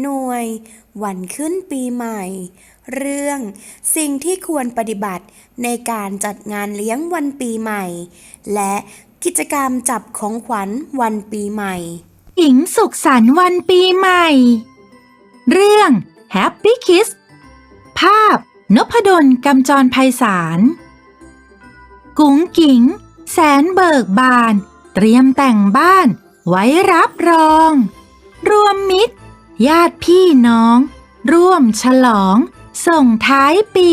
หน่วย วันขึ้นปีใหม่ เรื่อง สิ่งที่ควรปฏิบัติในการจัดงานเลี้ยงวันปีใหม่ และกิจกรรมจับของขวัญวันปีใหม่ หญิงสุขสันต์วันปีใหม่ เรื่อง Happy Kiss ภาพนพดลกำจรไพศาล กุ๋งกิ๋งแสนเบิกบาน เตรียมแต่งบ้าน ไว้รับรอง รวมมิตร ญาติพี่น้อง ร่วมฉลอง ส่งท้ายปี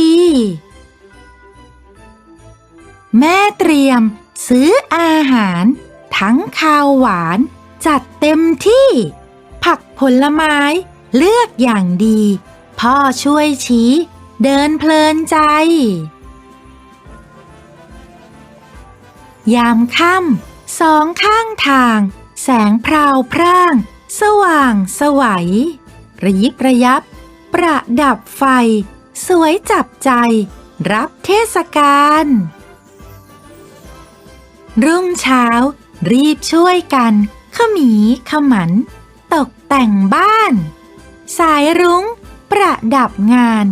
แม่เตรียมซื้ออาหาร ทั้งข้าวหวาน จัดเต็มที่ ผักผลไม้เลือกอย่างดี พ่อช่วยชี้ เดินเพลินใจ ยามค่ำสองข้างทาง แสงพราวพร่าง สว่างสวัย ระยิบระยับ ประดับไฟ สวยจับใจ รับเทศกาลรุ่งเช้า รีบช่วยกันขมีขมัน ตกแต่งบ้าน สายรุง้ง ประดับงาน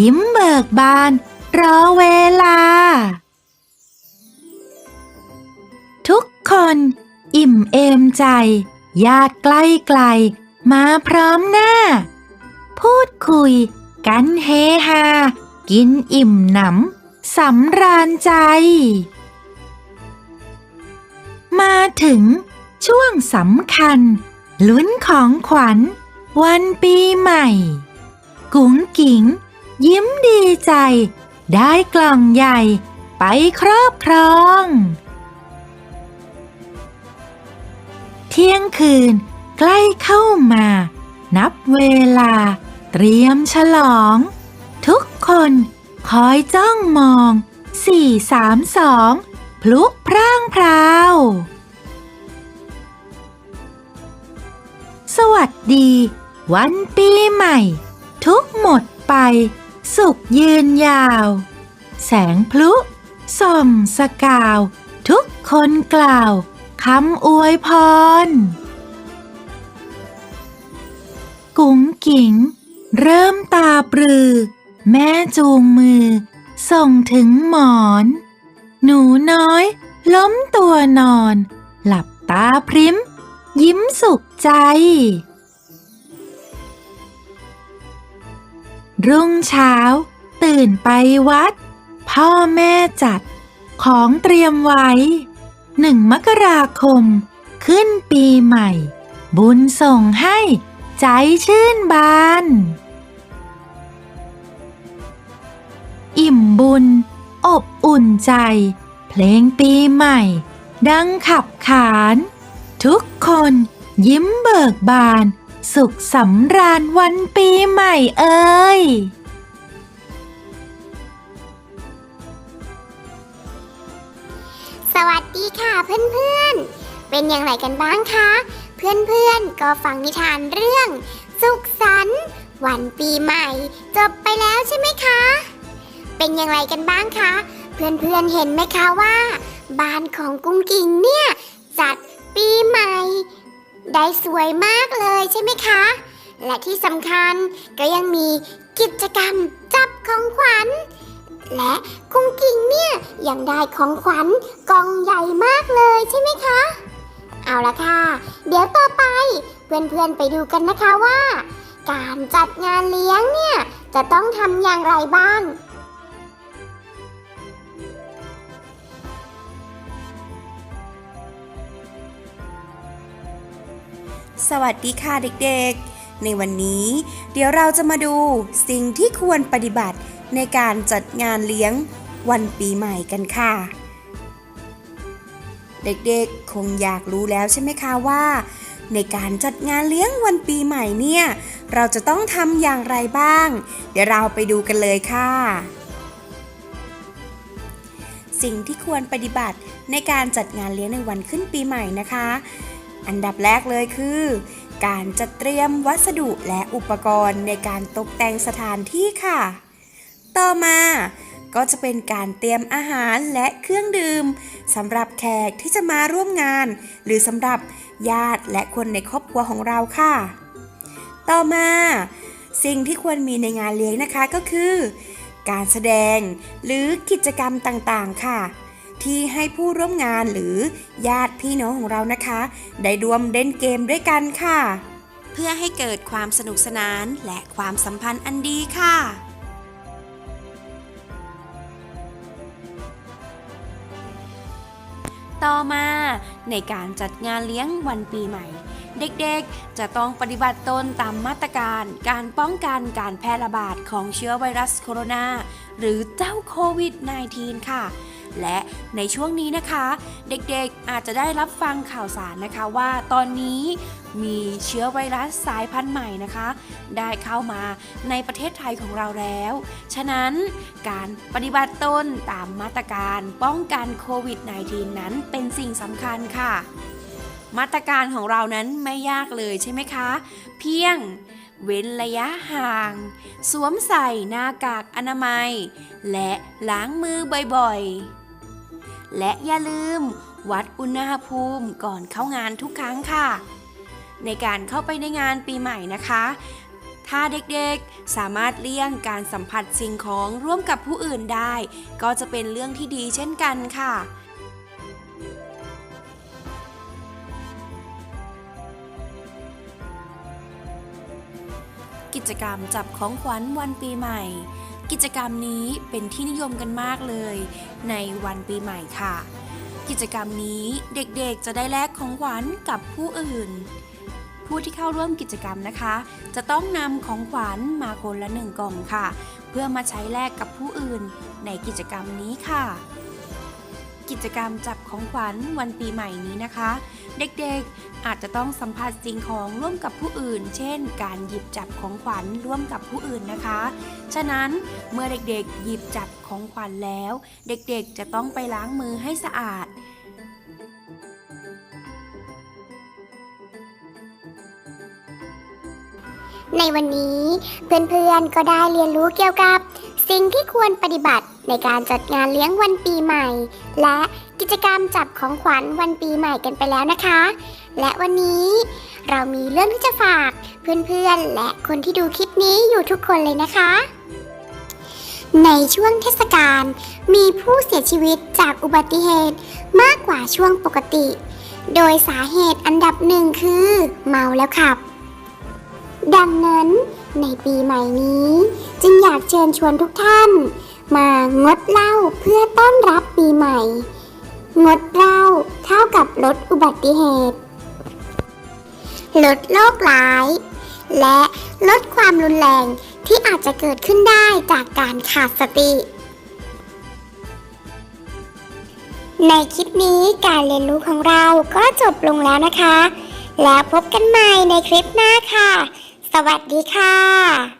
ยิ้มเบิกบาน รอเวลา ทุกคน อิ่มเอมใจ ญาติใกล้ไกล มาพร้อมหน้า พูดคุย กันเฮฮา กินอิ่มหนำสำราญใจ มาถึงช่วงสำคัญ ลุ้นของขวัญ วันปีใหม่ กุ๋งกิ๋งยิ้มดีใจ ได้กล่องใหญ่ไปครอบครอง เที่ยงคืน ใกล้เข้ามา นับเวลา เตรียมฉลอง ทุกคนคอยจ้องมองสี่สามสองพลุพร่างพราว สวัสดี วันปีใหม่ ทุกหมดไป สุขยืนยาว แสงพลุส่องสกาว ทุกคนกล่าว คำอวยพร กุ๋งกิ๋งเริ่มตาปรือ แม่จูงมือ ส่งถึงหมอน หนูน้อย ล้มตัวนอน หลับตาพริม ยิ้มสุขใจ รุ่งเช้า ตื่นไปวัด พ่อแม่จัด ของเตรียมไว้ หนึ่งมกราคม ขึ้นปีใหม่ บุญส่งให้ ใจชื่นบาน อิ่มบุญ อบอุ่นใจ เพลงปีใหม่ ดังขับขาน ทุกคนยิ้มเบิกบาน สุขสำราญวันปีใหม่เอ่ย สวัสดีค่ะเพื่อนๆ เป็นอย่างไรกันบ้างคะ เพื่อนๆ ก็ฟังนิทานเรื่อง สุขสันต์วันปีใหม่ จบไปแล้วใช่ไหมคะ เป็นอย่างไรกันบ้างคะ เพื่อนๆ เห็นไหมคะว่า บ้านของกุ้งกิ่งเนี่ย จัดปีใหม่ ได้สวยมากเลยใช่ไหมคะ และที่สำคัญก็ยังมีกิจกรรมจับของขวัญ และกุ้งกิ่งเนี่ยยังได้ของขวัญกองใหญ่มากเลยใช่ไหมคะ เอาละค่ะ เดี๋ยวต่อไปเพื่อนๆไปดูกันนะคะว่า การจัดงานเลี้ยงเนี่ยจะต้องทำอย่างไรบ้างสวัสดีค่ะเด็กๆ ในวันนี้เดี๋ยวเราจะมาดูสิ่งที่ควรปฏิบัติ ในการจัดงานเลี้ยงวันปีใหม่กันค่ะ เด็กๆคงอยากรู้แล้วใช่ไหมคะว่า ในการจัดงานเลี้ยงวันปีใหม่เนี่ยเราจะต้องทำอย่างไรบ้าง เดี๋ยวเราไปดูกันเลยค่ะ สิ่งที่ควรปฏิบัติในการจัดงานเลี้ยงในวันขึ้นปีใหม่นะคะ อันดับแรกเลยคือ การจัดเตรียมวัสดุและอุปกรณ์ในการตกแต่งสถานที่ค่ะ ต่อมาก็จะเป็นการเตรียมอาหารและเครื่องดื่มสำหรับแขกที่จะมาร่วมงาน หรือสำหรับญาติและคนในครอบครัวของเราค่ะ ต่อมา สิ่งที่ควรมีในงานเลี้ยงนะคะก็คือ การแสดงหรือกิจกรรมต่างๆค่ะ ที่ให้ผู้ร่วมงานหรือญาติพี่น้องของเรานะคะ ได้รวมเล่นเกมด้วยกันค่ะ เพื่อให้เกิดความสนุกสนานและความสัมพันธ์อันดีค่ะ ต่อมา ในการจัดงานเลี้ยงวันปีใหม่ เด็กๆ จะต้องปฏิบัติตนตามมาตรการ การป้องกันการแพร่ระบาดของเชื้อไวรัสโคโรนาหรือเจ้าโควิด -19 ค่ะ และในช่วงนี้นะคะ เด็กๆอาจจะได้รับฟังข่าวสารนะคะว่าตอนนี้มีเชื้อไวรัสสายพันธุ์ใหม่นะคะ ได้เข้ามาในประเทศไทยของเราแล้ว ฉะนั้นการปฏิบัติตนตามมาตรการป้องกันโควิด -19 นั้นเป็นสิ่งสำคัญค่ะ มาตรการของเรานั้นไม่ยากเลยใช่ไหมคะ เพียงเว้นระยะห่าง สวมใส่หน้ากากอนามัย และล้างมือบ่อยๆ และอย่าลืม วัดอุณหภูมิก่อนเข้างานทุกครั้งค่ะ ในการเข้าไปในงานปีใหม่นะคะ ถ้าเด็กๆสามารถเลี่ยงการสัมผัสสิ่งของร่วมกับผู้อื่นได้ ก็จะเป็นเรื่องที่ดีเช่นกันค่ะกิจกรรมจับของขวัญวันปีใหม่ กิจกรรมนี้เป็นที่นิยมกันมากเลย ในวันปีใหม่ค่ะ กิจกรรมนี้เด็กๆจะได้แลกของขวัญกับผู้อื่น ผู้ที่เข้าร่วมกิจกรรมนะคะ จะต้องนำของขวัญมาคนละหนึ่งกล่องค่ะ เพื่อมาใช้แลกกับผู้อื่นในกิจกรรมนี้ค่ะ กิจกรรมจับของขวัญวันปีใหม่นี้นะคะ เด็กๆ อาจจะต้องสัมผัสสิ่งของร่วมกับผู้อื่น เช่น การหยิบจับของขวัญร่วมกับผู้อื่นนะคะ ฉะนั้นเมื่อเด็กๆหยิบจับของขวัญแล้ว เด็กๆจะต้องไปล้างมือให้สะอาดในวันนี้เพื่อนๆก็ได้เรียนรู้เกี่ยวกับ สิ่งที่ควรปฏิบัติ ในการจัดงานเลี้ยงวันปีใหม่ และกิจกรรมจับของขวัญวันปีใหม่กันไปแล้วนะคะ และวันนี้เรามีเรื่องที่จะฝากเพื่อนๆ และคนที่ดูคลิปนี้อยู่ทุกคนเลยนะคะ ในช่วงเทศกาลมีผู้เสียชีวิตจากอุบัติเหตุมากกว่าช่วงปกติ โดยสาเหตุอันดับหนึ่งคือ เมาแล้วขับ ดังนั้นในปีใหม่นี้ จึงอยากเชิญชวนทุกท่าน มางดเหล้าเพื่อต้อนรับปีใหม่ งดเหล้าเท่ากับลดอุบัติเหตุ ลดโรคร้าย และลดความรุนแรงที่อาจจะเกิดขึ้นได้จากการขาดสติ ในคลิปนี้การเรียนรู้ของเราก็จบลงแล้วนะคะ แล้วพบกันใหม่ในคลิปหน้าค่ะ สวัสดีค่ะ